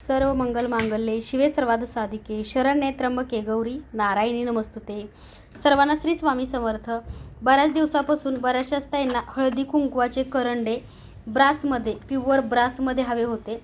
सर्व मंगल मांगल्ये शिवे सर्वाद साधिके शरण्ये त्र्यंबके गौरी नारायणी नमस्तुते. सर्वांना श्री स्वामी समर्थ. बऱ्याच दिवसापासून बऱ्याचशा स्त्रियांना हळदी कुंकवाचे करंडे ब्रासमध्ये प्युअर ब्रासमध्ये हवे होते.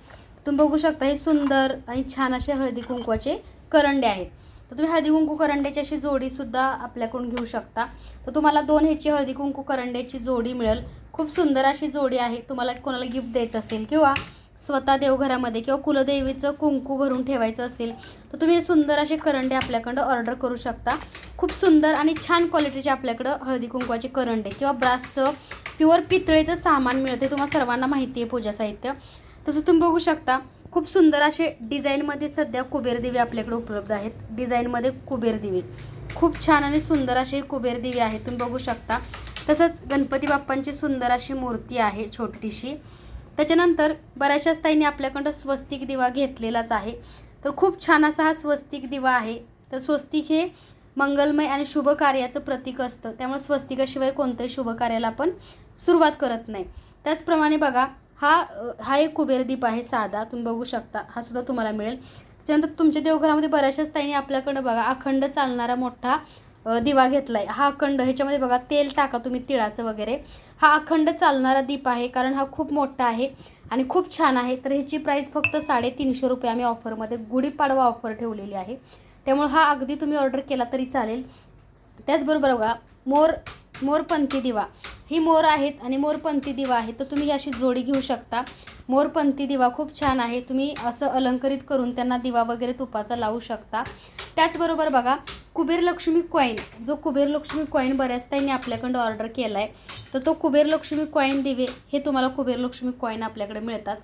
तुम्ही बघू शकता हे सुंदर आणि छान असे हळदी कुंकवाचे करंडे आहेत. तर तुम्ही हळदी कुंकू करंड्याची अशी जोडीसुद्धा आपल्याकडून घेऊ शकता. तर तुम्हाला दोन ह्याची हळदी कुंकू करंड्याची जोडी मिळेल. खूप सुंदर अशी जोडी आहे. तुम्हाला कोणाला गिफ्ट द्यायचं असेल किंवा स्वतः देवघरामध्ये किंवा कुलदेवीचं कुंकू भरून ठेवायचं असेल तर तुम्ही सुंदर असे करंडे आपल्याकडं ऑर्डर करू शकता. खूप सुंदर आणि छान क्वालिटीचे आपल्याकडं हळदी कुंकवाचे करंडे किंवा ब्रासचं प्युअर पितळेचं सामान मिळते. तुम्हाला सर्वांना माहिती आहे पूजा साहित्य. तसं तुम्ही बघू शकता खूप सुंदर असे डिझाईनमध्ये सध्या कुबेर दिवे आपल्याकडे उपलब्ध आहेत. डिझाईनमध्ये कुबेर दिवे. खूप छान आणि सुंदर असे कुबेर दिवे आहेत. तुम्ही बघू शकता. तसंच गणपती बाप्पांची सुंदर अशी मूर्ती आहे छोटीशी. त्याच्यानंतर बऱ्याचशाच ताईंनी आपल्याकडं स्वस्तिक दिवा घेतलेलाच आहे. तर खूप छान असा हा स्वस्तिक दिवा आहे. तर स्वस्तिक हे मंगलमय आणि शुभ कार्याचं प्रतीक असतं. त्यामुळे स्वस्तिकाशिवाय कोणत्याही शुभ कार्याला आपण सुरुवात करत नाही. त्याचप्रमाणे बघा हा हा एक कुबेरदीप आहे साधा. तुम्ही बघू शकता. हा सुद्धा तुम्हाला मिळेल. त्याच्यानंतर तुमच्या देवघरामध्ये बऱ्याचशाच ताईंनी आपल्याकडं बघा अखंड चालणारा मोठा दिवा घेतला आहे हा अखंड ह्याच्यामध्ये बघा तेल टाका तुम्ही तिळाचं वगैरे. हा अखंड चालणारा दीप आहे कारण हा खूप मोठा आहे आणि खूप छान आहे. तर ह्याची प्राईस फक्त साडेतीनशे रुपये आम्ही ऑफरमध्ये गुढीपाडवा ऑफर ठेवलेली आहे. त्यामुळे हा अगदी तुम्ही ऑर्डर केला तरी चालेल. त्याचबरोबर बघा मोर मोरपंथी दिवा. ही मोर आहेत आणि मोरपंथी दिवा आहे तर तुम्ही ही अशी जोडी घेऊ शकता. मोरपंथी दिवा खूप छान आहे. तुम्ही असं अलंकरित करून त्यांना दिवा वगैरे तुपाचा लावू शकता. त्याचबरोबर बघा कुबेर लक्ष्मी कॉईन जो कुबेर लक्ष्मी कॉईन बऱ्याच ताईंनी आपल्याकडं ऑर्डर केला आहे तर तो कुबेर लक्ष्मी कॉईन दिवे हे तुम्हाला कुबेर लक्ष्मी कॉईन आपल्याकडे मिळतात.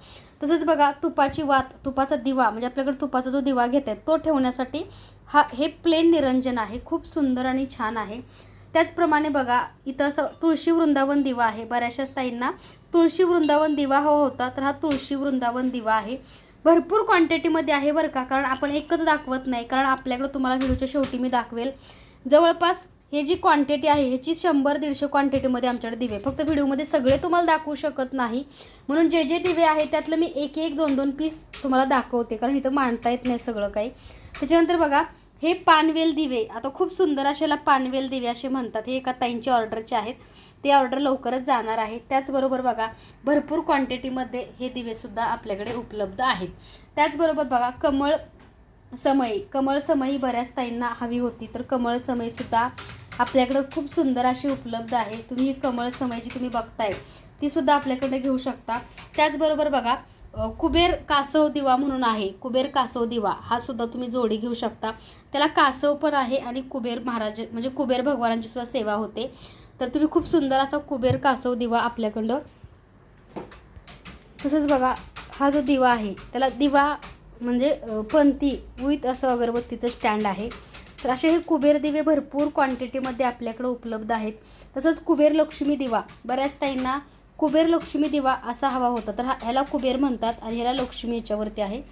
तसंच बघा तुपाची वात तुपाचा दिवा म्हणजे आपल्याकडे तुपाचा जो दिवा घेत आहे तो ठेवण्यासाठी हा हे प्लेन निरंजन आहे खूप सुंदर आणि छान आहे. त्याचप्रमाणे बघा इथं असं तुळशी वृंदावन दिवा आहे. बऱ्याचशा ताईंना तुळशी वृंदावन दिवा हवा होता तर हा तुळशी वृंदावन दिवा आहे. भरपूर क्वांटिटीमध्ये आहे बरं का. कारण आपण एकच दाखवत नाही. कारण आपल्याकडं तुम्हाला व्हिडिओच्या शेवटी मी दाखवेल. जवळपास हे जी क्वांटिटी आहे ह्याची शंभर दीडशे क्वांटिटीमध्ये आमच्याकडे दिवे फक्त व्हिडिओमध्ये सगळे तुम्हाला दाखवू शकत नाही. म्हणून जे जे दिवे आहेत त्यातलं मी एक एक दोन दोन पीस तुम्हाला दाखवते. कारण इथं मांडता येत नाही सगळं काही. त्याच्यानंतर बघा हे पानवेल दिवे. आता खूप सुंदर अशाला पानवेल दिवे असे म्हणतात. हे एका ताईंच्या ऑर्डरचे आहेत. ते ऑर्डर लवकरच जाणार आहे. त्याचबरोबर बघा भरपूर क्वांटिटीमध्ये हे दिवेसुद्धा आपल्याकडे उपलब्ध आहेत. त्याचबरोबर बघा कमळ समई. कमळ समई बऱ्याच ताईंना हवी होती तर कमळ समईसुद्धा आपल्याकडं खूप सुंदर अशी उपलब्ध आहे. तुम्ही ही कमळ समय जी तुम्ही बघताय तीसुद्धा आपल्याकडे घेऊ शकता. त्याचबरोबर बघा कुबेर कासव दिवा म्हणून आहे. कुबेर कासव दिवा हा सुद्धा तुम्ही जोडी घेऊ शकता. त्याला कासव पण आहे आणि कुबेर महाराज म्हणजे कुबेर भगवानांची सुद्धा सेवा होते. तर तुम्ही खूप सुंदर असा कुबेर कासव दिवा आपल्याकडं. तसंच बघा हा जो दिवा आहे त्याला दिवा म्हणजे पंती विथ असं अगरबत्तीचं स्टँड आहे. तर असे हे कुबेर दिवे भरपूर क्वांटिटीमध्ये आपल्याकडे उपलब्ध आहेत. तसंच कुबेर लक्ष्मी दिवा बऱ्याच ताईंना कुबेर लक्ष्मी दिवा असा हवा होता. तर हा ह्याला कुबेर म्हणतात आणि ह्याला लक्ष्मी याच्यावरती आहे.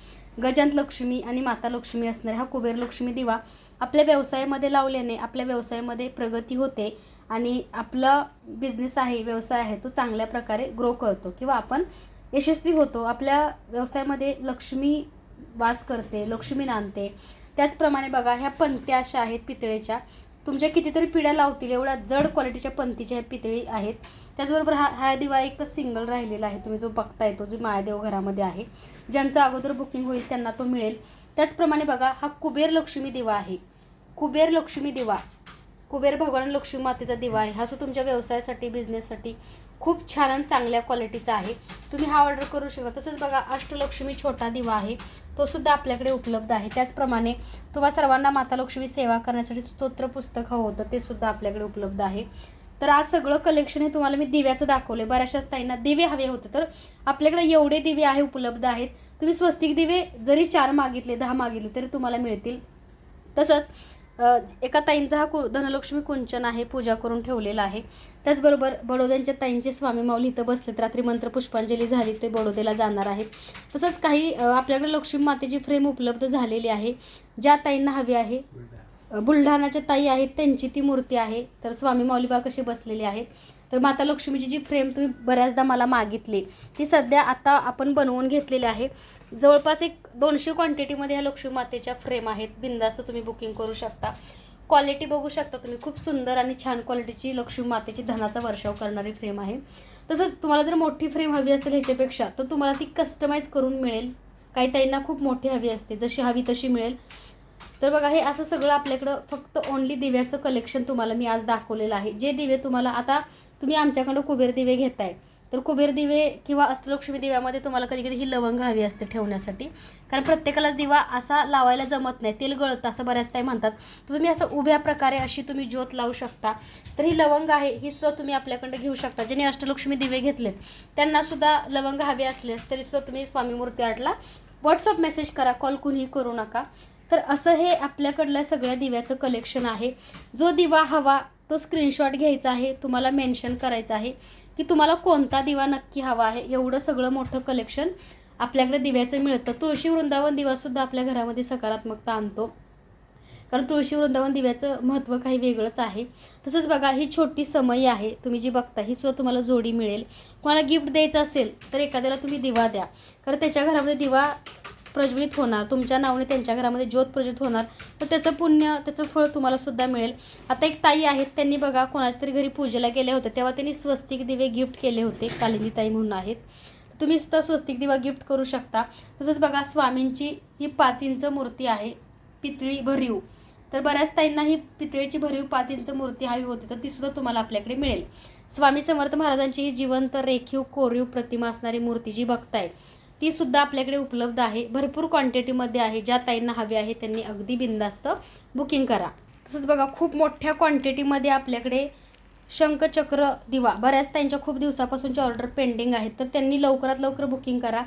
गजांत लक्ष्मी आणि माता लक्ष्मी असणारे हा कुबेर लक्ष्मी दिवा आपल्या व्यवसायामध्ये लावल्याने आपल्या व्यवसायामध्ये प्रगती होते. आणि आपला बिझनेस आहे व्यवसाय आहे तो चांगल्या प्रकारे ग्रो करतो. किंवा आपण यशस्वी होतो. आपल्या व्यवसायामध्ये लक्ष्मी वास करते लक्ष्मी नांदते. त्याचप्रमाणे बघा ह्या पंत्या अशा आहेत पितळेच्या. तुमच्या कितीतरी पिढ्या लावतील एवढ्या जड क्वालिटीच्या पंथीच्या ह्या पितळी आहेत. त्याचबरोबर हा हा दिवा एकच सिंगल राहिलेला आहे. तुम्ही जो बघताय तो जो मायादेव घरामध्ये आहे. ज्यांचं अगोदर बुकिंग होईल त्यांना तो मिळेल. त्याचप्रमाणे बघा हा कुबेर लक्ष्मी दिवा आहे. कुबेर लक्ष्मी दिवा. कुबेर भगवान लक्ष्मी मातेचा दिवा आहे. हा सुद्धा तुमच्या व्यवसायासाठी बिझनेससाठी खूप छान आणि चांगल्या क्वालिटीचा आहे. तुम्ही हा ऑर्डर करू शकता. तसंच बघा अष्टलक्ष्मी छोटा दिवा आहे. तो सुद्धा आपल्याकडे उपलब्ध आहे. त्याचप्रमाणे तुम्हा सर्वांना माता लक्ष्मी सेवा करण्यासाठी स्तोत्र पुस्तक हवं होतं ते सुद्धा आपल्याकडे उपलब्ध आहे. तर आज सगळं कलेक्शन हे तुम्हाला मी दिव्याचं दाखवलं आहे बऱ्याचशाच ताईंना दिवे हवे होते तर आपल्याकडे एवढे दिवे आहे उपलब्ध आहेत. तुम्ही स्वस्तिक दिवे जरी चार मागितले दहा मागितले तरी तुम्हाला मिळतील. तसंच एका ताईंचा हा कु धनलक्ष्मी कुंचन आहे पूजा करून ठेवलेला आहे. त्याचबरोबर बडोद्यांच्या ताईंचे स्वामी माऊली इथं बसलेत. रात्री मंत्र पुष्पांजली झाली ते बडोद्याला जाणार आहेत. तसंच काही आपल्याकडे लक्ष्मी मातेची फ्रेम उपलब्ध झालेली आहे. ज्या ताईंना हवी आहे बुलढाणाच्या ताई आहेत त्यांची ती मूर्ती आहे. तर स्वामी माऊलीबा कसे बसलेले आहेत. तर माता लक्ष्मीची जी फ्रेम तुम्ही बऱ्याचदा मला मागितली ती सध्या आता आपण बनवून घेतलेली आहे. जवळपास एक दोनशे क्वांटिटीमध्ये ह्या लक्ष्मी मातेच्या फ्रेम आहेत. बिंदास्त तुम्ही बुकिंग करू शकता. क्वालिटी बघू शकता तुम्ही. खूप सुंदर आणि छान क्वालिटीची लक्ष्मी मातेची धनाचा वर्षाव करणारी फ्रेम आहे. तसंच तुम्हाला जर मोठी फ्रेम हवी असेल ह्याच्यापेक्षा तर तुम्हाला ती कस्टमाइज करून मिळेल. काही ताईंना खूप मोठी हवी असते. जशी हवी तशी मिळेल. तर बघा हे असं सगळं आपल्याकडं फक्त ओनली दिव्याचं कलेक्शन तुम्हाला मी आज दाखवलेलं आहे. जे दिवे तुम्हाला आता तुम्ही आमच्याकडं कुबेर दिवे घेताय. तर कुबेर दिवे किंवा अष्टलक्ष्मी दिव्यामध्ये तुम्हाला कधी कधी ही लवंग हवी असते ठेवण्यासाठी. कारण प्रत्येकालाच दिवा असा लावायला जमत नाही तेल गळतं असं बऱ्याच काही म्हणतात. तर तुम्ही असं उभ्या प्रकारे अशी तुम्ही ज्योत लावू शकता. तर ही लवंग आहे ही सुद्धा तुम्ही आपल्याकडे घेऊ शकता. ज्यांनी अष्टलक्ष्मी दिवे घेतलेत त्यांना सुद्धा लवंग हवे असल्यास तरी सुद्धा तुम्ही स्वामी मूर्ती आर्टला व्हॉट्सअप मेसेज करा कॉल कुणीही करू नका. तर असं हे आपल्याकडल्या सगळ्या दिव्याचं कलेक्शन आहे. जो दिवा हवा तो स्क्रीनशॉट घ्यायचा आहे तुम्हाला मेन्शन करायचं आहे. की तुम्हाला कोणता दिवा नक्की हवा आहे एवढं सगळं मोठं कलेक्शन आपल्याकडे दिव्याचं मिळतं. तुळशी वृंदावन दिवासुद्धा आपल्या घरामध्ये सकारात्मकता आणतो. कारण तुळशी वृंदावन दिव्याचं महत्त्व काही वेगळंच आहे. तसंच बघा ही छोटी समय आहे. तुम्ही जी बघता ही सुद्धा तुम्हाला जोडी मिळेल. कोणाला गिफ्ट द्यायचं असेल तर एखाद्याला तुम्ही दिवा द्या. कारण त्याच्या घरामध्ये दिवा प्रज्वलित होणार तुमच्या नावाने त्यांच्या घरामध्ये ज्योत प्रज्वलित होणार तर त्याचं पुण्य त्याचं फळ तुम्हाला सुद्धा मिळेल. आता एक ताई आहेत त्यांनी बघा कोणाच्या तरी घरी पूजेला गेले होते तेव्हा त्यांनी स्वस्तिक दिवे गिफ्ट केले होते कालिंदी ताई म्हणून आहेत. तुम्ही सुद्धा स्वस्तिक दिवा गिफ्ट करू शकता. तसंच बघा स्वामींची ही पाच इंच मूर्ती आहे पितळी भरीव. तर बऱ्याच ताईंना ही पितळेची भरीव पाच इंच मूर्ती हवी होती तर ती सुद्धा तुम्हाला आपल्याकडे मिळेल. स्वामी समर्थ महाराजांची ही जिवंत रेखीव कोरीव प्रतिमा असणारी मूर्ती जी बघताय ती सुद्धा आपल्याकडे उपलब्ध आहे. भरपूर क्वांटिटीमध्ये आहे. ज्या ताईंना हवी आहे त्यांनी अगदी बिंदास्त बुकिंग करा. तसंच बघा खूप मोठ्या क्वांटिटीमध्ये आपल्याकडे शंखचक्र दिवा. बऱ्याच त्यांच्या खूप दिवसापासूनची ऑर्डर पेंडिंग आहेत. तर त्यांनी लवकरात लवकर बुकिंग करा.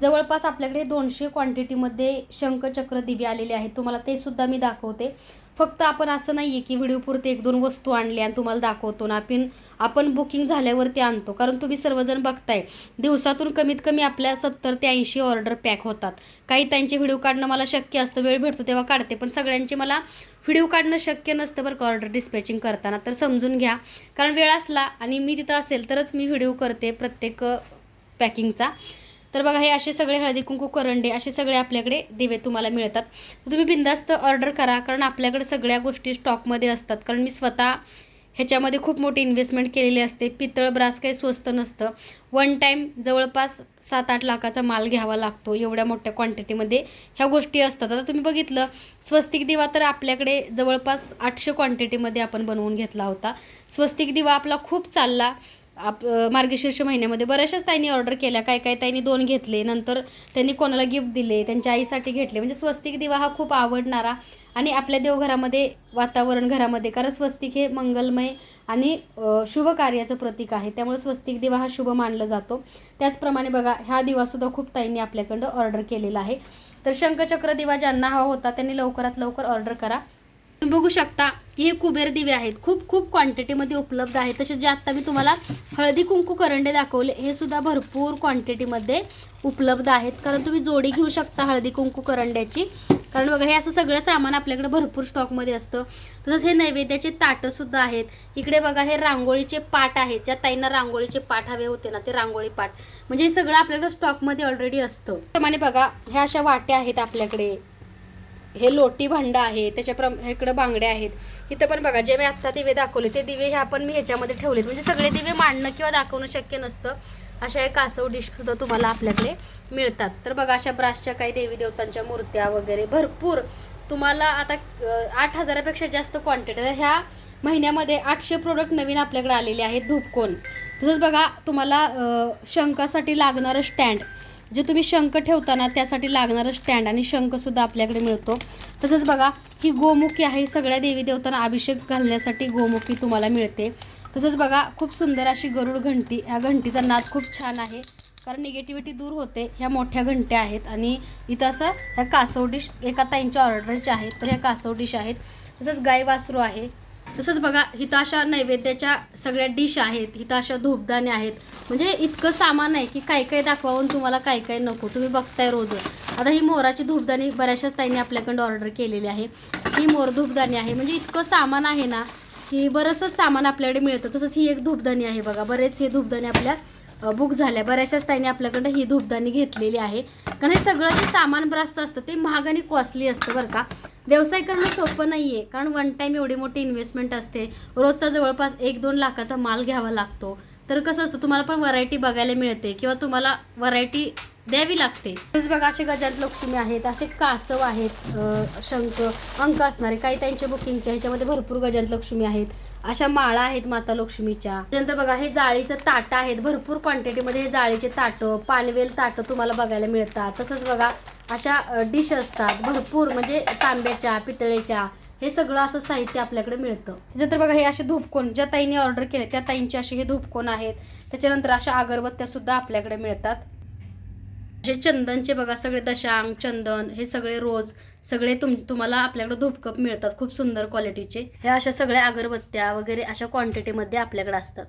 जवळपास आपल्याकडे दोनशे क्वांटिटीमध्ये शंखचक्र दिवे आलेले आहेत. तुम्हाला ते सुद्धा मी दाखवते. फक्त आपण असं नाही आहे की व्हिडिओपुरते एक दोन वस्तू आणल्या आणि तुम्हाला दाखवतो ना आपण आपण बुकिंग झाल्यावरती आणतो. कारण तुम्ही सर्वजण बघताय दिवसातून कमीत कमी आपल्या सत्तर ते ऐंशी ऑर्डर पॅक होतात. काही त्यांचे व्हिडिओ काढणं मला शक्य असतं वेळ भेटतो तेव्हा काढते. पण सगळ्यांचे मला व्हिडिओ काढणं शक्य नसतं बरं का ऑर्डर डिस्पॅचिंग करताना. तर समजून घ्या. कारण वेळ असला आणि मी तिथं असेल तरच मी व्हिडिओ करते प्रत्येक पॅकिंगचा तर बघा हे असे सगळे हळदी कुंकू करंडे असे सगळे आपल्याकडे दिवे तुम्हाला मिळतात. तुम्ही बिंदास्त ऑर्डर करा कारण आपल्याकडे सगळ्या गोष्टी स्टॉकमध्ये असतात. कारण मी स्वतः ह्याच्यामध्ये खूप मोठी इन्व्हेस्टमेंट केलेली असते. पितळ ब्रास काही स्वस्त नसतं. वन टाईम जवळपास सात आठ लाखाचा माल घ्यावा लागतो एवढ्या मोठ्या क्वांटिटीमध्ये ह्या गोष्टी असतात. आता तुम्ही बघितलं स्वस्तिक दिवा तर आपल्याकडे जवळपास आठशे क्वांटिटीमध्ये आपण बनवून घेतला होता. स्वस्तिक दिवा आपला खूप चालला. आप मार्गशीर्ष महिन्यामध्ये बऱ्याचशाच ताईंनी ऑर्डर केल्या. काय काय ताईंनी दोन घेतले. नंतर त्यांनी कोणाला गिफ्ट दिले त्यांच्या आईसाठी घेतले. म्हणजे स्वस्तिक दिवा हा खूप आवडणारा आणि आपल्या देवघरामध्ये वातावरण घरामध्ये. कारण स्वस्तिक हे मंगलमय आणि शुभ कार्याचं प्रतीक आहे. त्यामुळे स्वस्तिक दिवा हा शुभ मानला जातो. त्याचप्रमाणे बघा ह्या दिवासुद्धा खूप ताईंनी आपल्याकडं ऑर्डर केलेला आहे. तर शंखचक्र दिवा ज्यांना हवा होता त्यांनी लवकरात लवकर ऑर्डर करा. बघू शकता की हे कुबेर दिवे आहेत. खूप खूप क्वांटिटीमध्ये उपलब्ध आहेत. तसेच जे आत्ता मी तुम्हाला हळदी कुंकू करंडे दाखवले हे सुद्धा भरपूर क्वांटिटीमध्ये उपलब्ध आहेत. कारण तुम्ही जोडी घेऊ शकता हळदी कुंकू करंड्याची. कारण बघा हे असं सगळं सामान आपल्याकडे भरपूर स्टॉकमध्ये असतं. तसंच हे नैवेद्याचे ताटंसुद्धा आहेत. इकडे बघा हे रांगोळीचे पाट आहेत. ज्या ताईंना रांगोळीचे पाट हवे होते ना ते रांगोळी पाट. म्हणजे हे सगळं आपल्याकडे स्टॉकमध्ये ऑलरेडी असतं. प्रमाणे बघा ह्या अशा वाट्या आहेत आपल्याकडे. हे लोटी भांडं आहे त्याच्याप्र इकडं बांगड्या आहेत. इथं पण बघा जे मी आत्ता दिवे दाखवले ते दिवे हे आपण मी ह्याच्यामध्ये ठेवलेत. म्हणजे सगळे दिवे मांडणं किंवा दाखवणं शक्य नसतं. अशा एक कासव डिशसुद्धा तुम्हाला आपल्याकडे मिळतात. तर बघा अशा ब्रासच्या काही देवी देवतांच्या मूर्त्या वगैरे भरपूर. तुम्हाला आता आठ हजारापेक्षा जास्त क्वांटिटी ह्या महिन्यामध्ये आठशे प्रोडक्ट नवीन आपल्याकडे आलेले आहेत धूपकोन तसंच बघा तुम्हाला शंकासाठी लागणारं स्टँड जे तुम्ही शंख ठेवताना त्यासाठी लागणारं स्टँड आणि शंखसुद्धा आपल्याकडे मिळतो. तसंच बघा ही गोमुखी आहे सगळ्या देवी देवतांना अभिषेक घालण्यासाठी गोमुखी तुम्हाला मिळते. तसंच बघा खूप सुंदर अशी गरुड घंटी ह्या घंटीचा नाद खूप छान आहे. कारण निगेटिव्हिटी दूर होते ह्या मोठ्या घंट्या आहेत. आणि इथं असं ह्या कासव डिश एका ताईंच्या ऑर्डरच्या आहेत तर ह्या कासव डिश आहेत. तसंच गाय वासरू आहे. तसंच बघा इथं अशा नैवेद्याच्या सगळ्या डिश आहेत इथं अशा धूपदाणे आहेत. म्हणजे इतकं सामान आहे की काय काय दाखवावून तुम्हाला काय काय नको. तुम्ही बघताय रोज आता ही मोराची धूपदाणी बऱ्याचशाच ताईंनी आपल्याकडं ऑर्डर केलेली आहे. ही मोर धूपदाणी आहे. म्हणजे इतकं सामान आहे ना की बरंचसं सामान आपल्याकडे मिळतं. तसंच ही एक धूपदाणी आहे बघा. बरेच हे धूपदाणी आपल्या बुक झाल्या. बऱ्याचशाच ताईने आपल्याकडं ही धूपदाणी घेतलेली आहे. कारण हे सगळं जे सामान ब्रास्त असतं ते महाग आणि कॉस्टली असतं बरं का. व्यवसाय करणं सोपं नाही आहे कारण वन टाईम एवढी मोठी इन्व्हेस्टमेंट असते. रोजचा जवळपास एक दोन लाखाचा माल घ्यावा लागतो. तर कसं असतं तुम्हाला पण व्हरायटी बघायला मिळते किंवा तुम्हाला व्हरायटी द्यावी लागते. तसेच बघा असे गजात लक्ष्मी आहेत असे कासव आहेत शंख अंक असणारे काही त्यांच्या बुकिंगच्या ह्याच्यामध्ये भरपूर गजात लक्ष्मी आहेत. अशा माळा आहेत माता लक्ष्मीच्या. त्यानंतर बघा हे जाळीचं ताटं आहेत. भरपूर क्वांटिटीमध्ये हे जाळीचे ताटं पानवेल ताटं तुम्हाला बघायला मिळतात. तसंच बघा अशा डिश असतात. भरपूर म्हणजे तांब्याच्या पितळेच्या हे सगळं असं साहित्य आपल्याकडे मिळतं. त्याच्यानंतर बघा हे असे धूपकोन ज्या ताईंनी ऑर्डर केले त्या ताईंचे असे हे धूपकोन आहेत. त्याच्यानंतर अशा अगरबत्त्या सुद्धा आपल्याकडे मिळतात. असे चंदनचे बघा सगळे दशांग चंदन हे सगळे रोज सगळे तुम तुम्हाला आपल्याकडे धूपकप मिळतात खूप सुंदर क्वालिटीचे हे अशा सगळ्या अगरबत्त्या वगैरे अशा क्वांटिटीमध्ये आपल्याकडे असतात.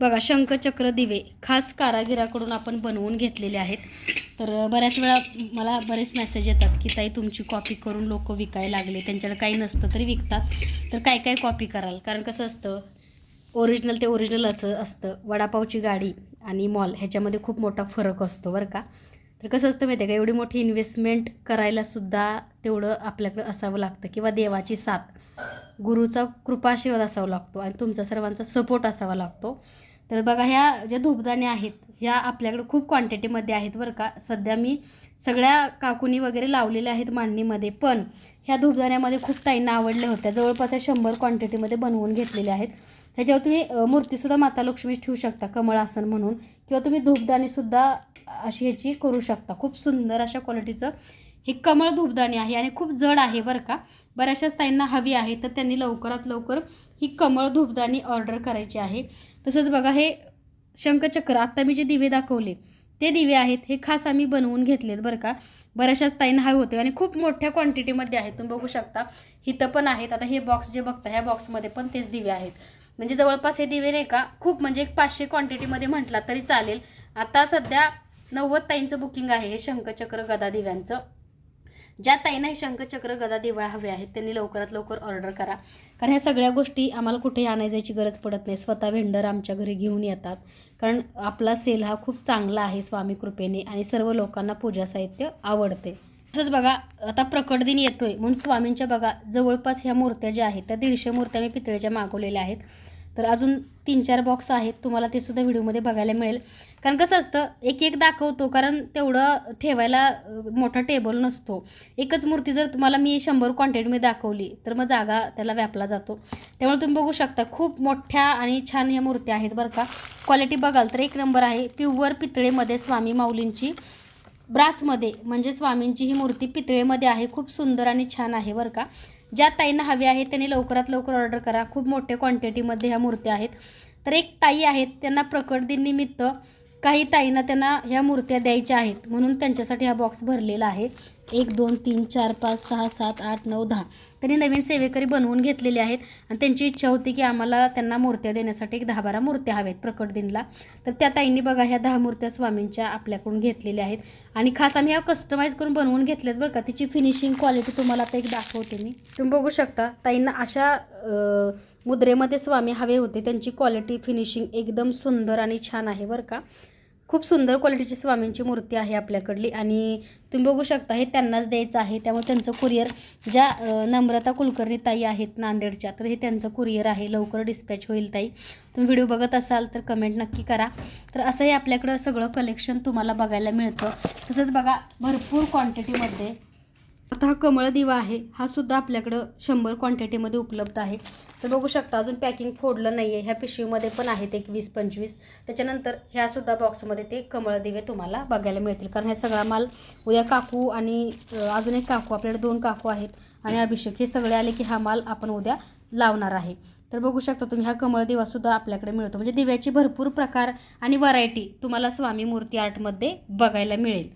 बघा शंखचक्र दिवे खास कारागिराकडून आपण बनवून घेतलेले आहेत. तर बऱ्याच वेळा मला बरेच मेसेज येतात की ताई तुमची कॉपी करून लोक विकायला लागले. त्यांच्याकडे काही नसतं तरी विकतात. तर काय काय कॉपी कराल? कारण कसं असतं ओरिजिनल ते ओरिजिनल असं असतं. वडापावची गाडी आणि मॉल ह्याच्यामध्ये खूप मोठा फरक असतो बरं का. तर कसं असतं माहिती आहे का? एवढी मोठी इन्व्हेस्टमेंट करायलासुद्धा तेवढं आपल्याकडं असावं लागतं. किंवा देवाची साथ. गुरुचा कृपाशीर्वाद असावा लागतो आणि तुमचा सर्वांचा सपोर्ट असावा लागतो. तर बघा ह्या ज्या धूपदाण्या आहेत ह्या आपल्याकडे खूप क्वांटिटीमध्ये आहेत बरं का. सध्या मी सगळ्या काकुनी वगैरे लावलेल्या आहेत मांडणीमध्ये. पण ह्या धूपदाण्यामध्ये खूप ताईंना आवडल्या होत्या. जवळपास या शंभर क्वांटिटीमध्ये बनवून घेतलेल्या आहेत. ह्याच्यावर तुम्ही मूर्तीसुद्धा माता लक्ष्मी ठेवू शकता कमळ आसन म्हणून. किंवा तुम्ही धूपदाणीसुद्धा अशी ह्याची करू शकता. खूप सुंदर अशा क्वालिटीचं हे कमळ धूपदाणी आहे आणि खूप जड आहे बरं का. बऱ्याचशाच ताईंना हवी आहे तर त्यांनी लवकरात लवकर ही कमळ धूपदाणी ऑर्डर करायची आहे. तसंच बघा हे शंखचक्र. आत्ता मी जे दिवे दाखवले ते दिवे आहेत हे खास आम्ही बनवून घेतलेत बरं का. बऱ्याचशाच ताईंना हवे होते आणि खूप मोठ्या क्वांटिटीमध्ये आहेत. तुम्ही बघू शकता इथं पण आहेत. आता हे बॉक्स जे बघता ह्या बॉक्समध्ये पण तेच दिवे आहेत. म्हणजे जवळपास हे दिवे नाही का खूप म्हणजे एक पाचशे क्वांटिटीमध्ये म्हटला तरी चालेल. आता सध्या नव्वद ताईंचं बुकिंग आहे हे शंखचक्र गदा दिव्यांचं. ज्या ताईंना हे शंखचक्र गदा दिवा हवे आहेत त्यांनी लवकरात लवकर ऑर्डर करा. कारण ह्या सगळ्या गोष्टी आम्हाला कुठेही आणायला जायची गरज पडत नाही. स्वतः व्हेंडर आमच्या घरी घेऊन येतात. कारण आपला सेल हा खूप चांगला आहे स्वामी कृपेने आणि सर्व लोकांना पूजा साहित्य आवडते. तसंच बघा आता प्रकट दिन येतोय. म्हणून स्वामींच्या बघा जवळपास ह्या मूर्त्या ज्या आहेत त्या दीडशे मूर्त्या मी पितळेच्या मागवलेल्या आहेत. तर अजून तीन चार बॉक्स आहेत. तुम्हाला ते सुद्धा व्हिडिओमध्ये बघायला मिळेल. कारण कसं असतं एक एक दाखवतो कारण तेवढं ठेवायला मोठा टेबल नसतो. एकच मूर्ती जर तुम्हाला मी शंभर क्वांटिटीमध्ये दाखवली तर मग जागा त्याला व्यापला जातो. त्यामुळे तुम्ही बघू शकता खूप मोठ्या आणि छान ह्या मूर्त्या आहेत बरं का. क्वालिटी बघाल तर एक नंबर आहे प्युअर पितळेमध्ये स्वामी माऊलींची. ब्रासमध्ये म्हणजे स्वामींची ही मूर्ती पितळेमध्ये आहे खूप सुंदर आणि छान आहे बरं का. ज्या ताईंना हवी आहे त्यांनी लवकरात लवकर ऑर्डर करा. खूप मोठ्या क्वांटिटीमध्ये ह्या मूर्त्या आहेत. तर एक ताई आहेत त्यांना प्रकट दिन निमित्त काही ताईंना त्यांना ह्या मूर्त्या द्यायच्या आहेत म्हणून त्यांच्यासाठी हा बॉक्स भरलेला आहे. एक दोन तीन चार पाच सहा सात आठ नऊ दहा. त्यांनी नवीन सेवेकरी बनवून घेतलेले आहेत आणि त्यांची इच्छा होती की आम्हाला त्यांना मूर्त्या देण्यासाठी एक दहा बारा मूर्त्या हव्यात प्रकट दिनला तर त्या ताईंनी बघा ह्या दहा मूर्त्या स्वामींच्या आपल्याकडून घेतलेल्या आहेत. आणि खास आम्ही ह्या कस्टमाइज करून बनवून घेतल्यात बरं का. तिची फिनिशिंग क्वालिटी तुम्हाला आता एक दाखवते मी. तुम्ही बघू शकता ताईंना अशा मुद्रेमध्ये स्वामी हवे होते. त्यांची क्वालिटी फिनिशिंग एकदम सुंदर आणि छान आहे बरं का. खूप सुंदर क्वालिटीची स्वामींची मूर्ती आहे आपल्याकडली. आणि तुम्ही बघू शकता हे त्यांनाच द्यायचं आहे. त्यामुळे त्यांचं कुरिअर ज्या नम्रता कुलकर्णी ताई आहेत नांदेडच्या तर हे त्यांचं कुरिअर आहे. लवकर डिस्पॅच होईल ताई. तुम्ही व्हिडिओ बघत असाल तर कमेंट नक्की करा. तर असं हे आपल्याकडं सगळं कलेक्शन तुम्हाला बघायला मिळतं. तसंच बघा भरपूर क्वांटिटीमध्ये आता हा कमळ दिवा आहे हा सुद्धा आपल्याकडं शंभर क्वांटिटीमध्ये उपलब्ध आहे. तर बघू शकता अजून पॅकिंग फोडलं नाही आहे ह्या पिशवीमध्ये पण आहेत एक वीस पंचवीस. त्याच्यानंतर ह्यासुद्धा बॉक्समध्ये ते कमळ दिवे तुम्हाला बघायला मिळतील. कारण हे सगळा माल उद्या काकू आणि अजून एक काकू आपल्याकडे दोन काकू आहेत आणि अभिषेक. हे सगळे आले की हा माल आपण उद्या लावणार आहे. तर बघू शकता तुम्ही हा कमळ दिवासुद्धा आपल्याकडे मिळतो. म्हणजे दिव्याची भरपूर प्रकार आणि व्हरायटी तुम्हाला स्वामी मूर्ती आर्टमध्ये बघायला मिळेल.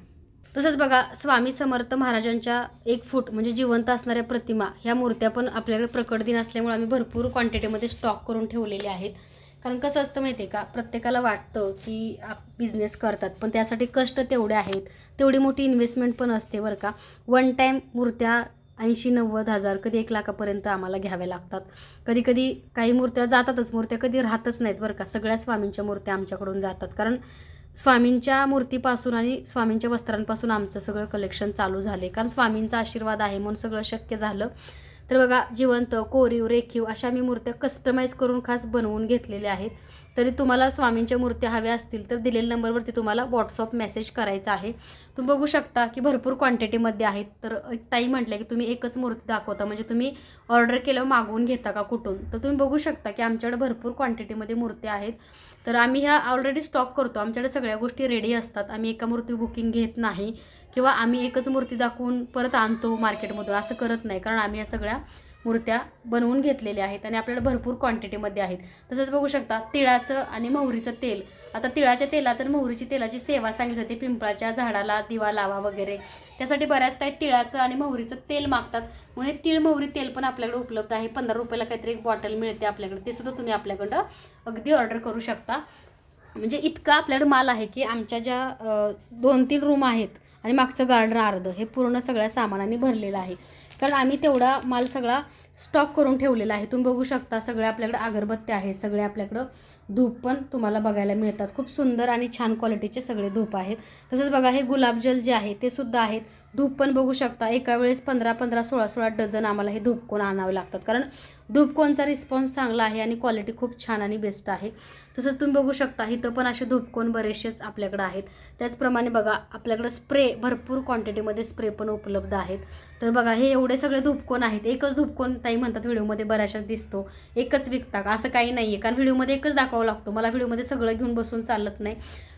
तसंच बघा स्वामी समर्थ महाराजांच्या एक फूट म्हणजे जिवंत असणाऱ्या प्रतिमा ह्या मूर्त्या पण आपल्याकडे प्रकट दिन असल्यामुळे आम्ही भरपूर क्वांटिटीमध्ये स्टॉक करून ठेवलेले आहेत. कारण कसं असतं माहिती आहे का प्रत्येकाला वाटतं की बिझनेस करतात पण त्यासाठी कष्ट तेवढे आहेत. तेवढी मोठी इन्व्हेस्टमेंट पण असते बरं का. वन टाईम मूर्त्या ऐंशी नव्वद हजार कधी एक लाखापर्यंत आम्हाला घ्याव्या लागतात. कधी कधी काही मूर्त्या जातातच मूर्त्या कधी राहतच नाहीत बरं का. सगळ्या स्वामींच्या मूर्त्या आमच्याकडून जातात. कारण स्वामींच्या मूर्तीपासून आणि स्वामींच्या वस्त्रांपासून आमचं सगळं कलेक्शन चालू झाले. कारण स्वामींचा आशीर्वाद आहे म्हणून सगळं शक्य झालं. तर बघा जिवंत कोरीव रेखीव अशा मी मूर्त्या कस्टमाइज करून खास बनवून घेतलेल्या आहेत. तरी तुम्हाला स्वामींच्या मूर्त्या हव्या असतील तर दिलेल्या नंबरवरती तुम्हाला व्हॉट्सअप मेसेज करायचा आहे. तुम्ही बघू शकता की भरपूर क्वांटिटीमध्ये आहेत. तर एक ताई म्हटलं की तुम्ही एकच मूर्ती दाखवता. म्हणजे तुम्ही ऑर्डर केलं मागवून घेता का कुठून? तर तुम्ही बघू शकता की आमच्याकडे भरपूर क्वांटिटीमध्ये मूर्त्या आहेत. तर आम्ही ह्या ऑलरेडी स्टॉक करतो. आमच्याकडे सगळ्या गोष्टी रेडी असतात. आम्ही एका मूर्ती बुकिंग घेत नाही. किंवा आम्ही एकच मूर्ती दाखवून परत आणतो मार्केटमधून असं करत नाही. कारण आम्ही या सगळ्या मूर्त्या बनवून घेतलेल्या आहेत आणि आपल्याला भरपूर क्वांटिटीमध्ये आहेत. तसंच बघू शकता तिळाचं आणि मोहरीचं तेल. आता तिळाच्या तेलाचं आणि मोहरीची तेलाची सेवा सांगितली जाते पिंपळाच्या झाडाला दिवा लावा वगैरे. त्यासाठी बऱ्याच काही तिळाचं आणि मोहरीचं तेल मागतात. म्हणजे तिळ मोहरी तेल पण आपल्याकडे उपलब्ध आहे. पंधरा रुपयाला काहीतरी एक बॉटल मिळते आपल्याकडे. ते सुद्धा तुम्ही आपल्याकडं अगदी ऑर्डर करू शकता. म्हणजे इतका आपल्याकडे माल आहे की आमच्या ज्या दोन तीन रूम आहेत आणि मागचं गार्डन अर्ध हे पूर्ण सगळ्या सामानाने भरलेलं आहे. कारण आम्ही तेवढा माल सगळा स्टॉक करून ठेवलेला आहे. तुम्ही बघू शकता सगळ्या आपल्याकडं अगरबत्त्या आहेत सगळे आपल्याकडं धूप पण तुम्हाला बघायला मिळतात. खूप सुंदर आणि छान क्वालिटीचे सगळे धूप आहेत. तसंच बघा हे गुलाबजल जे आहे ते सुद्धा आहेत. धूप पण बघू शकता एका वेळेस पंधरा पंधरा सोळा सोळा डझन आम्हाला हे धूपकोन आणावे लागतात. कारण धूपकोनचा रिस्पॉन्स चांगला आहे आणि क्वालिटी खूप छान आणि बेस्ट आहे. तसंच तुम्ही बघू शकता इथं पण असे धूपकोन बरेचसेच आपल्याकडं आहेत. त्याचप्रमाणे बघा आपल्याकडं स्प्रे भरपूर क्वांटिटीमध्ये स्प्रे पण उपलब्ध आहेत. तर बघा हे एवढे सगळे धूपकोन आहेत एकच धूपकोन ताई म्हणतात व्हिडिओमध्ये बऱ्याचशाच दिसतो. एकच विकता का? असं काही नाही आहे कारण व्हिडिओमध्ये एकच दाखवावं लागतो. मला व्हिडिओमध्ये सगळं घेऊन बसून चालत नाही.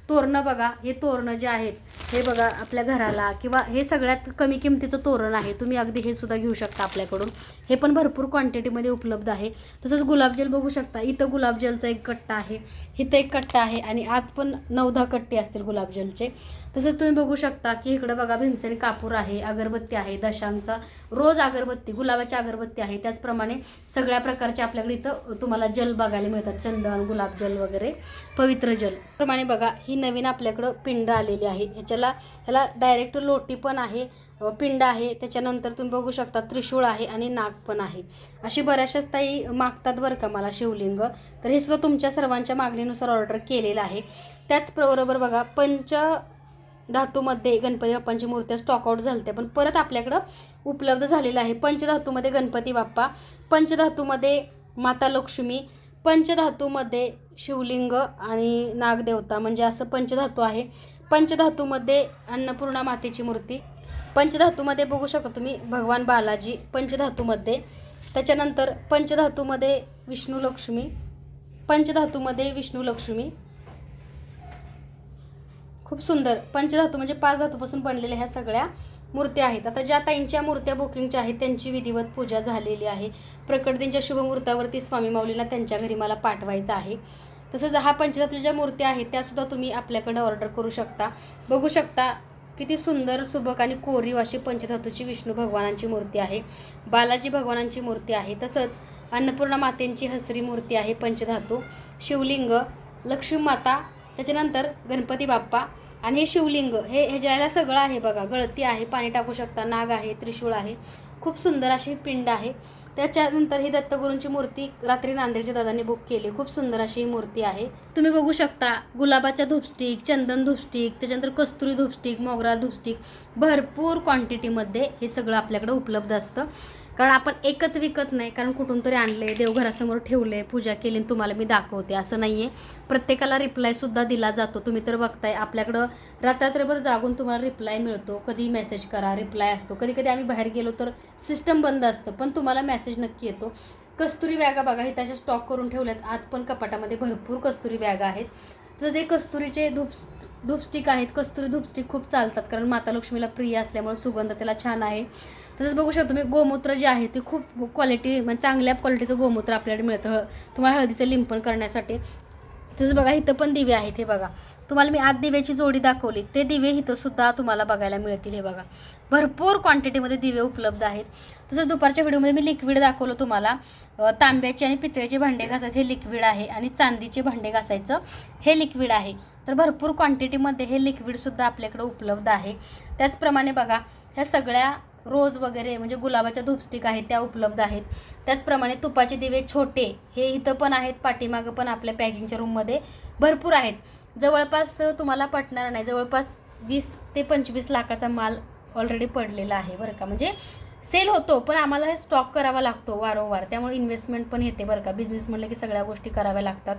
तोरणं बघा हे तोरणं जे आहेत हे बघा आपल्या घराला किंवा हे सगळ्यात कमी किमतीचं तोरण आहे. तुम्ही अगदी हे सुद्धा घेऊ शकता आपल्याकडून. हे पण भरपूर क्वांटिटीमध्ये उपलब्ध आहे. तसंच गुलाबजल बघू शकता. इथं गुलाबजलचा एक कट्टा आहे. इथं एक कट्टा आहे. आणि आत पण नऊ दहा कट्टे असतील गुलाबजलचे तसंच तुम्ही बघू शकता की इकडं बघा भीमसेन कापूर आहे अगरबत्ती आहे दशांचा रोज अगरबत्ती गुलाबाची अगरबत्ती आहे. त्याचप्रमाणे सगळ्या प्रकारचे आपल्याकडे इथं तुम्हाला जल बघायला मिळतात. चंदन गुलाब जल वगैरे पवित्र जल. प्रमाणे बघा ही नवीन आपल्याकडं पिंड आलेली आहे. ह्याच्याला ह्याला डायरेक्ट लोटी पण आहे पिंड आहे. त्याच्यानंतर तुम्ही बघू शकता त्रिशूळ आहे आणि नाग पण आहे. अशी बऱ्याचशाच ताई मागतात बरं का मला शिवलिंग. तर हे सुद्धा तुमच्या सर्वांच्या मागणीनुसार ऑर्डर केलेलं आहे. त्याचबरोबर बघा पंच धातूमध्ये गणपती बाप्पांची मूर्त्या स्टॉकआउट झाले झालते. पण परत आपल्याकडं उपलब्ध झालेलं आहे. पंचधातूमध्ये गणपती बाप्पा पंचधातूमध्ये माता लक्ष्मी पंचधातूमध्ये शिवलिंग आणि नागदेवता. म्हणजे असं पंचधातू आहे. पंचधातूमध्ये अन्नपूर्णा मातेची मूर्ती. पंचधातूमध्ये बघू शकता तुम्ही भगवान बालाजी पंचधातूमध्ये. त्याच्यानंतर पंचधातूमध्ये विष्णू लक्ष्मी पंचधातूमध्ये विष्णू लक्ष्मी खूप सुंदर पंचधातू म्हणजे पाच धातूपासून बनलेल्या ह्या सगळ्या मूर्त्या आहेत. आता ज्या ताईंच्या मूर्त्या बुकिंगच्या आहेत त्यांची विधिवत पूजा झालेली आहे. प्रकटदिनच्या शुभमुहूर्तावरती स्वामी माऊलींना त्यांच्या घरी मला पाठवायचं आहे. तसंच हा पंचधातू ज्या मूर्त्या आहेत त्यासुद्धा तुम्ही आपल्याकडे ऑर्डर करू शकता. बघू शकता किती सुंदर सुबक आणि कोरीव अशी पंचधातूची विष्णू भगवानांची मूर्ती आहे. बालाजी भगवानांची मूर्ती आहे. तसंच अन्नपूर्णा मातेंची हसरी मूर्ती आहे पंचधातू. शिवलिंग लक्ष्मी माता त्याच्यानंतर गणपती बाप्पा आणि हे शिवलिंग हे ह्याच्याला सगळं आहे बघा गळती आहे पाणी टाकू शकता नाग आहे त्रिशूळ आहे खूप सुंदर अशी पिंड आहे. त्याच्यानंतर ही दत्तगुरूंची मूर्ती रात्री नांदेडच्या दादांनी बुक केली. खूप सुंदर अशी ही मूर्ती आहे. तुम्ही बघू शकता गुलाबाच्या धूपस्टिक चंदन धूपस्टिक त्याच्यानंतर कस्तुरी धूपस्टिक मोगरा धूपस्टिक भरपूर क्वांटिटीमध्ये हे सगळं आपल्याकडे उपलब्ध असतं. कारण आपण एकच विकत नाही कारण कुठून तरी आणले देवघरासमोर ठेवले पूजा केली आणि तुम्हाला मी दाखवते असं नाही आहे प्रत्येकाला रिप्लायसुद्धा दिला जातो. तुम्ही तर बघताय आपल्याकडं रात्रभर जागून तुम्हाला रिप्लाय मिळतो. कधी मेसेज करा रिप्लाय असतो. कधी कधी आम्ही बाहेर गेलो तर सिस्टम बंद असतं पण तुम्हाला मेसेज नक्की येतो. कस्तुरी बॅगा बघा हे तशा स्टॉक करून ठेवल्यात. आत पण कपाटामध्ये भरपूर कस्तुरी बॅगा आहेत. तर जे कस्तुरीचे धूप धूपस्टिक आहेत कस्तुरी धूपस्टिक खूप चालतात कारण माता लक्ष्मीला प्रिय असल्यामुळे सुगंध त्याला छान आहे. तसंच बघू शकतो तुम्ही गोमूत्र जे आहे ते खूप क्वालिटी म्हणजे चांगल्या क्वालिटीचं गोमूत्र आपल्याकडे मिळतं. हळ- तुम्हाला हळदीचं लिंपण करण्यासाठी. तसंच बघा इथं पण दिवे आहेत हे बघा. तुम्हाला मी आत दिव्याची जोडी दाखवली. ते दिवे इथं सुद्धा तुम्हाला बघायला मिळतील हे बघा. भरपूर क्वांटिटीमध्ये दिवे उपलब्ध आहेत. तसंच दुपारच्या व्हिडिओमध्ये मी लिक्विड दाखवलं तुम्हाला. तांब्याचे आणि पितळेचे भांडे घासायचे हे लिक्विड आहे आणि चांदीचे भांडे घासायचं हे लिक्विड आहे. तर भरपूर क्वांटिटीमध्ये हे लिक्विडसुद्धा आपल्याकडे उपलब्ध आहे. त्याचप्रमाणे बघा ह्या सगळ्या रोज वगैरे म्हणजे गुलाबाच्या धूपस्टिक आहेत त्या उपलब्ध आहेत. त्याचप्रमाणे तुपाचे दिवे छोटे हे इथं पण आहेत पाठीमागं पण आपल्या पॅकिंगच्या रूममध्ये भरपूर आहेत. जवळपास तुम्हाला पटणार नाही जवळपास वीस ते पंचवीस लाखाचा माल ऑलरेडी पडलेला आहे बरं का. म्हणजे सेल होतो पण आम्हाला हे स्टॉक करावा लागतो वारंवार. त्यामुळे इन्व्हेस्टमेंट पण येते बरं का. बिझनेस म्हणलं की सगळ्या गोष्टी कराव्या लागतात.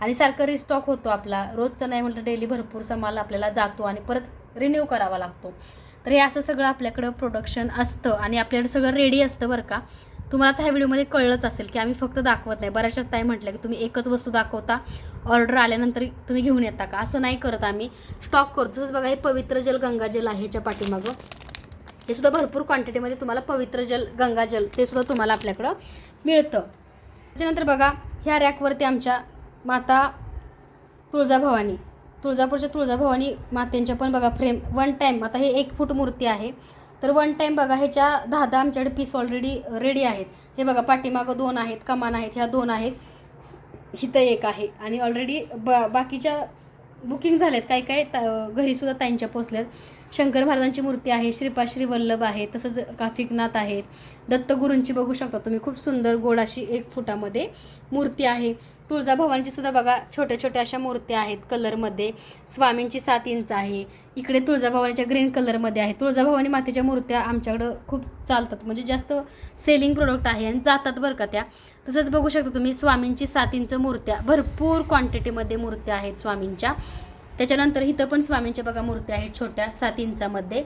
आणि सारखं रिस्टॉक होतो आपला. रोजचं नाही म्हटलं डेली भरपूरसा माल आपल्याला जातो आणि परत रिन्यू करावा लागतो. तर हे असं सगळं आपल्याकडं प्रोडक्शन असतं आणि आपल्याकडे सगळं रेडी असतं बरं का. तुम्हाला तर ह्या व्हिडिओमध्ये कळलंच असेल की आम्ही फक्त दाखवत नाही. बऱ्याचशाच ताई म्हटलं की तुम्ही एकच वस्तू दाखवता ऑर्डर आल्यानंतर तुम्ही घेऊन येता का? असं नाही करत आम्ही. स्टॉक करतो. तसंच बघा हे पवित्र जल गंगाजल आहे ह्याच्या पाठीमागं. हे सुद्धा भरपूर क्वांटिटीमध्ये तुम्हाला पवित्र जल गंगाजल ते सुद्धा तुम्हाला आपल्याकडं मिळतं. त्याच्यानंतर बघा ह्या रॅकवरती आमच्या माता तुळजाभवानी. तुळजापूरच्या तुळजाभवानी मातेंच्या पण बघा फ्रेम वन टाईम आता हे एक फूट मूर्ती आहे. तर वन टाईम बघा ह्याच्या दहा दहा आमच्याकडे पीस ऑलरेडी रेडी आहेत. हे बघा पाठीमागं दोन आहेत कमान आहेत ह्या दोन आहेत. हिथं एक आहे. आणि ऑलरेडी ब बाकीच्या बुकिंग झाल्यात. काही काही त- घरीसुद्धा ताईंच्या पोचल्यात. शंकर महाराजांची मूर्ती आहे श्रीपाश्री वल्लभ आहे तसंच काफिकनाथ आहेत. दत्तगुरूंची बघू शकता तुम्ही खूप सुंदर गोड अशी एक फुटामध्ये मूर्ती आहे. तुळजाभवानीची सुद्धा बघा छोट्या छोट्या अशा मूर्त्या आहेत कलरमध्ये. स्वामींची सात इंच आहे. इकडे तुळजाभवानीच्या ग्रीन कलरमध्ये आहे. तुळजाभवानी मातेच्या मूर्त्या आमच्याकडं खूप चालतात. म्हणजे जास्त सेलिंग प्रोडक्ट आहे आणि जातात बरं का त्या. तसंच बघू शकता तुम्ही स्वामींची सात इंच मूर्त्या भरपूर क्वांटिटीमध्ये मूर्त्या आहेत स्वामींच्या. त्याच्यानंतर इथं पण स्वामींच्या बघा मूर्त्या आहेत छोट्या सात इंचामध्ये.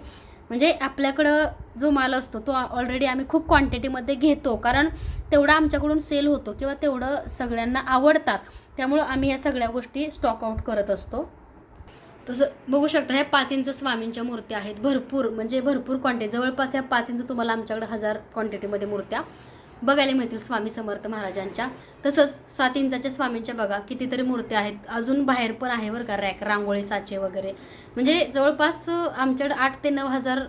म्हणजे आपल्याकडं जो माल असतो तो ऑलरेडी आम्ही खूप क्वांटिटीमध्ये घेतो. कारण तेवढा आमच्याकडून सेल होतो किंवा तेवढं सगळ्यांना आवडतात. त्यामुळं आम्ही या सगळ्या गोष्टी स्टॉक आउट करत असतो. तसं बघू शकता ह्या पाच इंच स्वामींच्या मूर्त्या आहेत. भरपूर म्हणजे भरपूर क्वांटिटी जवळपास ह्या पाच इंच तुम्हाला आमच्याकडे हजार क्वांटिटीमध्ये मूर्त्या. बघायला मिळतील स्वामी समर्थ महाराजांच्या. तसंच सात इंचाच्या स्वामींच्या बघा कितीतरी मूर्त्या आहेत. अजून बाहेर पण आहे बरं का रॅक रांगोळी साचे वगैरे. म्हणजे जवळपास आमच्याकडे आठ ते नऊ हजार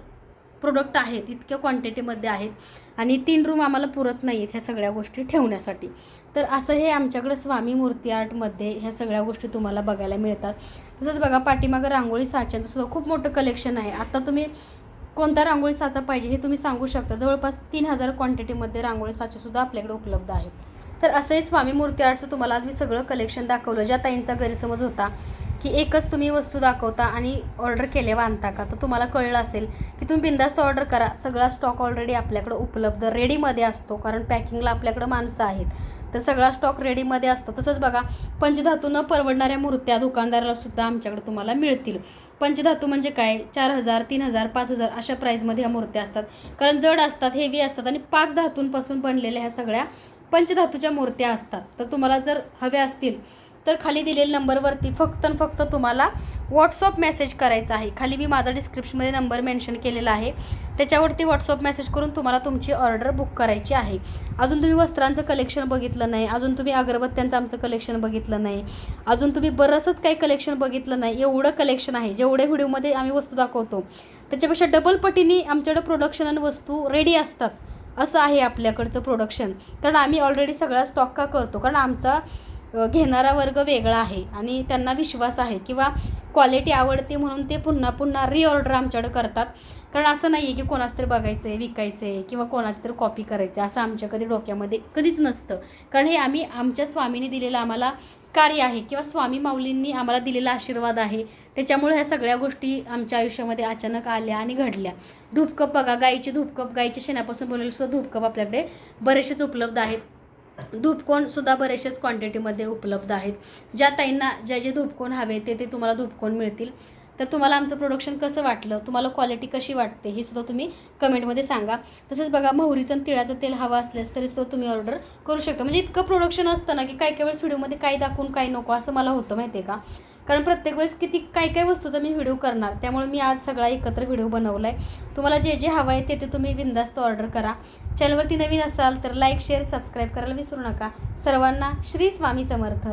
प्रोडक्ट आहेत इतक्या क्वांटिटीमध्ये आहेत. आणि तीन रूम आम्हाला पुरत नाही आहेत ह्या सगळ्या गोष्टी ठेवण्यासाठी. तर असं हे आमच्याकडे स्वामी मूर्ती आर्टमध्ये ह्या सगळ्या गोष्टी तुम्हाला बघायला मिळतात. तसंच बघा पाठीमागं रांगोळी साच्यांचं सुद्धा खूप मोठं कलेक्शन आहे. आता तुम्ही कोणता रांगोळी साचा पाहिजे हे तुम्ही सांगू शकता. जवळपास तीन हजार क्वांटिटीमध्ये रांगोळी साचेसुद्धा आपल्याकडे उपलब्ध आहेत. तर असंही स्वामी मूर्ती आर्टचं तुम्हाला आज मी सगळं कलेक्शन दाखवलं. ज्या ताईंचा गैरसमज होता की एकच तुम्ही वस्तू दाखवता आणि ऑर्डर केले बांधता का? तर तुम्हाला कळलं असेल की तुम्ही बिंदास्त ऑर्डर करा. सगळा स्टॉक ऑलरेडी आपल्याकडं उपलब्ध रेडीमध्ये असतो. कारण पॅकिंगला आपल्याकडं माणसं आहेत. तर सगळा स्टॉक रेडीमध्ये असतो. तसंच बघा पंचधातू न परवडणाऱ्या मूर्त्या दुकानदाराला सुद्धा आमच्याकडे तुम्हाला मिळतील. पंचधातू म्हणजे काय? चार हजार तीन हजार पाच हजार अशा प्राईजमध्ये ह्या मूर्त्या असतात. कारण जड असतात हेवी असतात आणि पाच धातूंपासून बनलेल्या ह्या सगळ्या पंचधातूच्या मूर्त्या असतात. तर तुम्हाला जर हव्या असतील तर खाली दिलेल्या नंबरवरती फक्त आणि फक्त तुम्हाला व्हॉट्सअप मेसेज करायचा आहे. खाली मी माझा डिस्क्रिप्शनमध्ये नंबर मेन्शन केलेला आहे. त्याच्यावरती व्हॉट्सअप मेसेज करून तुम्हाला तुमची ऑर्डर बुक करायची आहे. अजून तुम्ही वस्त्रांचं कलेक्शन बघितलं नाही. अजून तुम्ही अगरबत्त्यांचं आमचं कलेक्शन बघितलं नाही. अजून तुम्ही बरंचंच काही कलेक्शन बघितलं नाही. एवढं कलेक्शन आहे. जेवढ्या व्हिडिओमध्ये आम्ही वस्तू दाखवतो. त्याच्यापेक्षा डबल पटीने आमच्याकडं प्रोडक्शन आणि वस्तू रेडी असतात. असं आहे आपल्याकडचं प्रोडक्शन कारण आम्ही ऑलरेडी सगळा स्टॉक का करतो? कारण आमचा घेणारा वर्ग वेगळा आहे आणि त्यांना विश्वास आहे किंवा क्वालिटी आवडते म्हणून ते पुन्हा पुन्हा रिऑर्डर आमच्याकडे करतात. कारण असं नाही आहे की कोणाच तरी बघायचं आहे विकायचं आहे किंवा कोणाचं तरी कॉपी करायचं आहे असं आमच्या कधी डोक्यामध्ये कधीच नसतं. कारण हे आम्ही आमच्या स्वामीने दिलेलं आम्हाला कार्य आहे किंवा स्वामी माऊलींनी आम्हाला दिलेला आशीर्वाद आहे. त्याच्यामुळे ह्या सगळ्या गोष्टी आमच्या आयुष्यामध्ये अचानक आल्या आणि घडल्या. धूपकप बघा गाईचे धूपकप गाईच्या शेणापासून बनवलेले सुद्धा धूपकप आपल्याकडे बरेचसेच उपलब्ध आहेत. धूपकोनसुद्धा बरेचशाच क्वांटिटीमध्ये उपलब्ध आहेत. ज्या ताईंना ज्या जे धूपकोन हवे ते ते तुम्हाला धूपकोन मिळतील. तर तुम्हाला आमचं प्रोडक्शन कसं वाटलं? तुम्हाला क्वालिटी कशी वाटते? हे सुद्धा तुम्ही कमेंटमध्ये सांगा. तसंच बघा मोहरीचं आणि तिळाचं तेल हवं असल्यास तरी सुद्धा तुम्ही ऑर्डर करू शकता. म्हणजे इतकं प्रोडक्शन असतं ना की काही काही वेळेस व्हिडिओमध्ये काय दाखवून काय नको असं मला होतं माहिती आहे का? कारण प्रत्येक वेळेस किती काय काय वस्तूचा मी व्हिडिओ करणार त्यामुळे मी आज सगळा एकत्र व्हिडिओ बनवला आहे तुम्हाला जे जे हवं आहे ते ते तुम्ही बिंदास्त ऑर्डर करा. चॅनलवरती नवीन असाल तर लाईक शेअर सबस्क्राईब करायला विसरू नका. सर्वांना श्री स्वामी समर्थ.